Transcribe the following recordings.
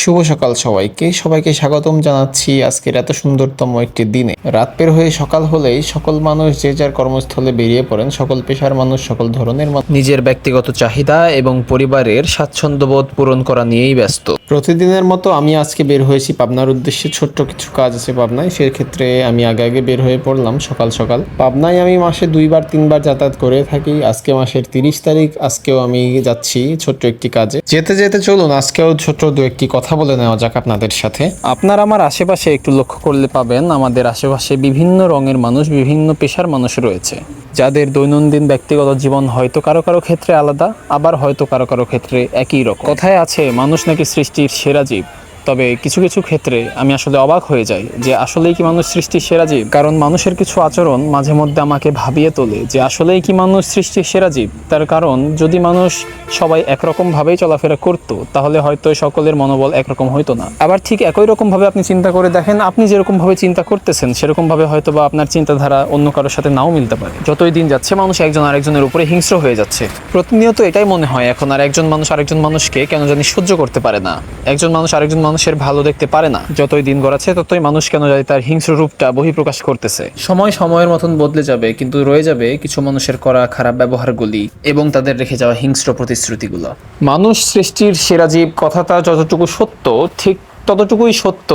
শুভ সকাল সবাইকে। সবাইকে স্বাগতম জানাচ্ছি আজকের এত সুন্দরতম একটি দিনে। রাত পের হয়ে সকাল হলেই সকল মানুষ যে যার কর্মস্থলে বেরিয়ে পড়েন, সকল পেশার মানুষ, সকল ধরনের নিজের ব্যক্তিগত চাহিদা এবং পরিবারের স্বাচ্ছন্দ্যবোধ পূরণ করা নিয়েই ব্যস্ত। প্রতিদিনের মতো আমি আজকে বের হয়েছি পাবনার উদ্দেশ্যে। ছোট্ট কিছু কাজ আছে পাবনায়, সেক্ষেত্রে আমি আগে আগে বের হয়ে পড়লাম সকাল সকাল। পাবনায় আমি মাসে দুইবার, তিনবার যাতায়াত করে থাকি। আজকে মাসের তিরিশ তারিখ, আজকেও আমি যাচ্ছি ছোট্ট একটি কাজে। যেতে যেতে চলুন, আজকেও ছোট্ট দু একটি কথা বলে নেওয়া যাক আপনাদের সাথে। আপনার আমার আশেপাশে একটু লক্ষ্য করলে পাবেন, আমাদের আশেপাশে বিভিন্ন রঙের মানুষ, বিভিন্ন পেশার মানুষ রয়েছে। যাদের দৈনন্দিন ব্যক্তিগত জীবন হয়তো কারও কারও ক্ষেত্রে আলাদা, আবার হয়তো কারও কারও ক্ষেত্রে একই রকম। কথায় আছে, মানুষ নাকি সৃষ্টির সেরা জীব। তবে কিছু কিছু ক্ষেত্রে আমি আসলে অবাক হয়ে যাই যে আসলেই কি মানুষ সৃষ্টির সেরা জীব? কারণ মানুষের কিছু আচরণ মাঝে মধ্যে আমাকে ভাবিয়ে তোলে যে আসলেই কি মানুষ সৃষ্টির সেরা জীব? তার কারণ যদি মানুষ সবাই একরকম ভাবেই চলাফেরা করত, তাহলে হয়তো সকলের মনোবল একরকম হইতো না। আবার ঠিক একই রকম ভাবে আপনি চিন্তা করে দেখেন, আপনি যেরকম ভাবে চিন্তা করতেছেন সেরকম ভাবে হয়তো বা আপনার চিন্তাধারা অন্য কারোর সাথে নাও মিলতে পারে। যতই দিন যাচ্ছে, মানুষ একজন আরেকজনের উপরে হিংস্র হয়ে যাচ্ছে। প্রতিনিয়ত এটাই মনে হয় এখন, আর একজন মানুষ আরেকজন মানুষকে কেন জানি সহ্য করতে পারে না। একজন মানুষ আরেকজন মানুষের ভালো দেখতে পারে না। যতই দিন গড়াচ্ছে, ততই মানুষ কেন যায় তার হিংস্র রূপটা বহিঃপ্রকাশ করতেছে। সময় সময়ের মতন বদলে যাবে, কিন্তু রয়ে যাবে কিছু মানুষের করা খারাপ ব্যবহারগুলি এবং তাদের রেখে যাওয়া হিংস্র প্রতিশ্রুতিগুলো। মানুষ সৃষ্টির সেরা জীব কথাটা যতটুকু সত্য, ঠিক ততটুকুই সত্য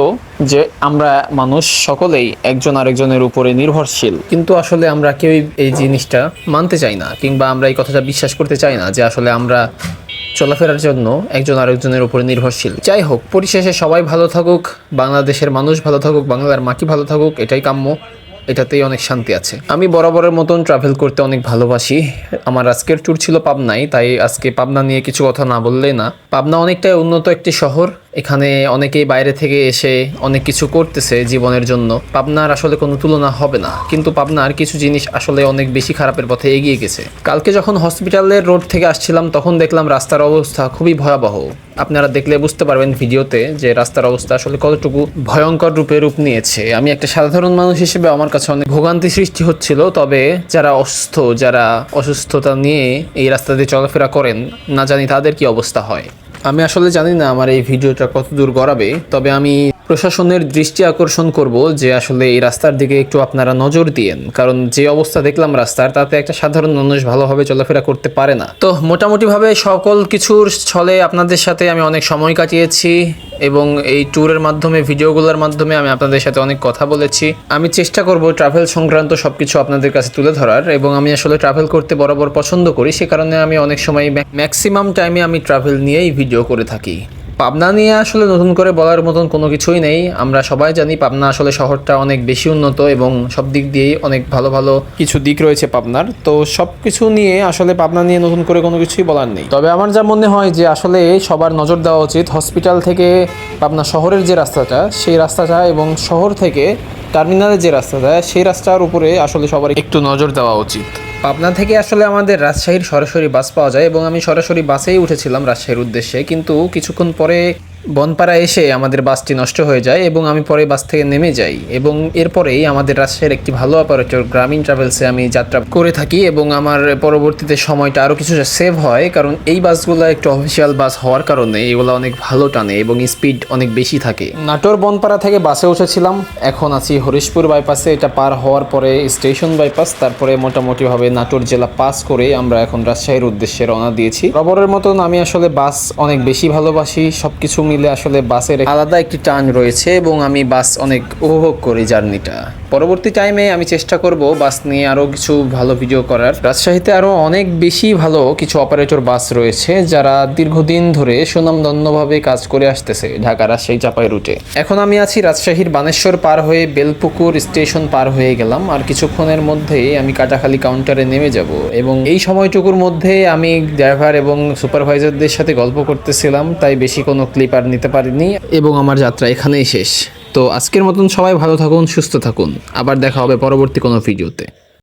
যে আমরা মানুষ সকলেই একজন আরেকজনের উপরে নির্ভরশীল। কিন্তু আসলে আমরা কেউই এই জিনিসটা মানতে চাই না, কিংবা আমরা এই কথাটা বিশ্বাস করতে চাই না যে আসলে আমরা চলাফেরার জন্য একজন আরেকজনের উপরে নির্ভরশীল। যাই হোক, পরিশেষে সবাই ভালো থাকুক, বাংলাদেশের মানুষ ভালো থাকুক, বাংলার মাটি ভালো থাকুক, এটাই কাম্য, এটাতেই অনেক শান্তি আছে। আমি বরাবরের মতন ট্রাভেল করতে অনেক ভালোবাসি। আমার আজকের ট্যুর ছিল পাবনায়, তাই আজকে পাবনা নিয়ে কিছু কথা না বললেই না। পাবনা অনেকটাই উন্নত একটি শহর এখানে অনেকেই বাইরে থেকে এসে অনেক কিছু করতেছে জীবনের জন্য। পাবনার আসলে কোনো তুলনা হবে না। কিন্তু পাবনার কিছু জিনিস আসলে অনেক বেশি খারাপের পথে এগিয়ে গেছে। কালকে যখন হসপিটালের রোড থেকে আসছিলাম, তখন দেখলাম রাস্তার অবস্থা খুবই ভয়াবহ। আপনারা দেখলে বুঝতে পারবেন ভিডিওতে যে রাস্তার অবস্থা আসলে কতটুকু ভয়ঙ্কর রূপে রূপ নিয়েছে। আমি একটা সাধারণ মানুষ হিসেবে আমার কাছে অনেক ভোগান্তি সৃষ্টি হচ্ছিল, তবে যারা অসুস্থ, যারা অসুস্থতা নিয়ে এই রাস্তা দিয়ে চলাফেরা করেন, না জানি তাদের কি অবস্থা হয়। আমি আসলে জানি না আমার এই ভিডিওটা কত দূর গড়াবে, তবে আমি প্রশাসনের দৃষ্টি আকর্ষণ করব যে আসলে এই রাস্তার দিকে একটু আপনারা নজর দিয়েন। কারণ যে অবস্থা দেখলাম রাস্তার, তাতে একটা সাধারণ মানুষ ভালোভাবে চলাফেরা করতে পারে না। তো মোটামুটিভাবে সকল কিছুর ছলে আপনাদের সাথে আমি অনেক সময় কাটিয়েছি। এবং এই ট্যুরের মাধ্যমে, ভিডিওগুলোর মাধ্যমে আমি আপনাদের সাথে অনেক কথা বলেছি। আমি চেষ্টা করব ট্রাভেল সংক্রান্ত সব কিছু আপনাদের কাছে তুলে ধরার এবং আমি আসলে ট্রাভেল করতে বরাবর পছন্দ করি, সে কারণে আমি অনেক সময় ম্যাক্সিমাম টাইমে আমি ট্রাভেল নিয়েই ভিডিও করে থাকি। পাবনা নিয়ে আসলে নতুন করে বলার মতন কোনো কিছুই নেই। আমরা সবাই জানি পাবনা আসলে শহরটা অনেক বেশি উন্নত এবং সব দিক দিয়েই অনেক ভালো ভালো কিছু দিক রয়েছে পাবনার। তো সব কিছু নিয়ে আসলে পাবনা নিয়ে নতুন করে কোনো কিছুই বলার নেই। তবে আমার যা মনে হয় যে আসলে সবার নজর দেওয়া উচিত হসপিটাল থেকে পাবনা শহরের যে রাস্তাটা, সেই রাস্তাটা এবং শহর থেকে টার্মিনালের যে রাস্তাটা, সেই রাস্তার উপরে আসলে সবার একটু নজর দেওয়া উচিত। পাবনা থেকে আসলে আমাদের রাজশাহীর সরাসরি বাস পাওয়া যায় এবং আমি সরাসরি বাসেই উঠেছিলাম রাজশাহীর উদ্দেশ্যে। কিন্তু কিছুক্ষণ পরে বনপাড়া এসে আমাদের বাসটি নষ্ট হয়ে যায় এবং আমি পরে বাস থেকে নেমে যাই এবং এরপরেই আমাদের রাজশাহীর একটি ভালো অপারেটর গ্রামীণ ট্রাভেলসে আমি যাত্রা করে থাকি এবং আমার পরবর্তীতে সময়টা আরও কিছুটা সেভ হয় কারণ এই বাসগুলো একটু অফিসিয়াল বাস হওয়ার কারণে এগুলো অনেক ভালো টানে এবং স্পিড অনেক বেশি থাকে। নাটোর বনপাড়া থেকে বাসে উঠেছিলাম, এখন আছি হরিশপুর বাইপাসে এটা পার হওয়ার পরে স্টেশন বাইপাস তারপরে মোটামুটিভাবে নাটোর জেলা পাস করে আমরা এখন রাজশাহীর উদ্দেশ্যে রওনা দিয়েছি। রবরের মতন আমি আসলে বাস অনেক বেশি ভালোবাসি সব কিছু মিলে আসলে বাসের আলাদা একটি টান রয়েছে এবং আমি বাস অনেক উপভোগ করি জার্নিটা। পরবর্তী টাইমে আমি চেষ্টা করব বাস নিয়ে আরও কিছু ভালো ভিডিও করার। রাজশাহীতে আরও অনেক বেশি ভালো কিছু অপারেটর বাস রয়েছে যারা দীর্ঘদিন ধরে সুনামধন্যভাবে কাজ করে আসতেছে ঢাকা রাজশাহী চাপাই রুটে। এখন আমি আছি রাজশাহীর বানেশ্বর পার হয়ে বেলপুকুর স্টেশন পার হয়ে গেলাম আর কিছুক্ষণের মধ্যেই আমি কাটাখালি কাউন্টারে নেমে যাব এবং এই সময়টুকুর মধ্যে আমি ড্রাইভার এবং সুপারভাইজারদের সাথে গল্প করতেছিলাম, তাই বেশি কোনো ক্লিপ আর নিতে পারিনি এবং আমার যাত্রা এখানেই শেষ। তো আজকের মতন সবাই ভালো থাকুন, সুস্থ থাকুন। আবার দেখা হবে পরবর্তী কোনো ভিডিওতে।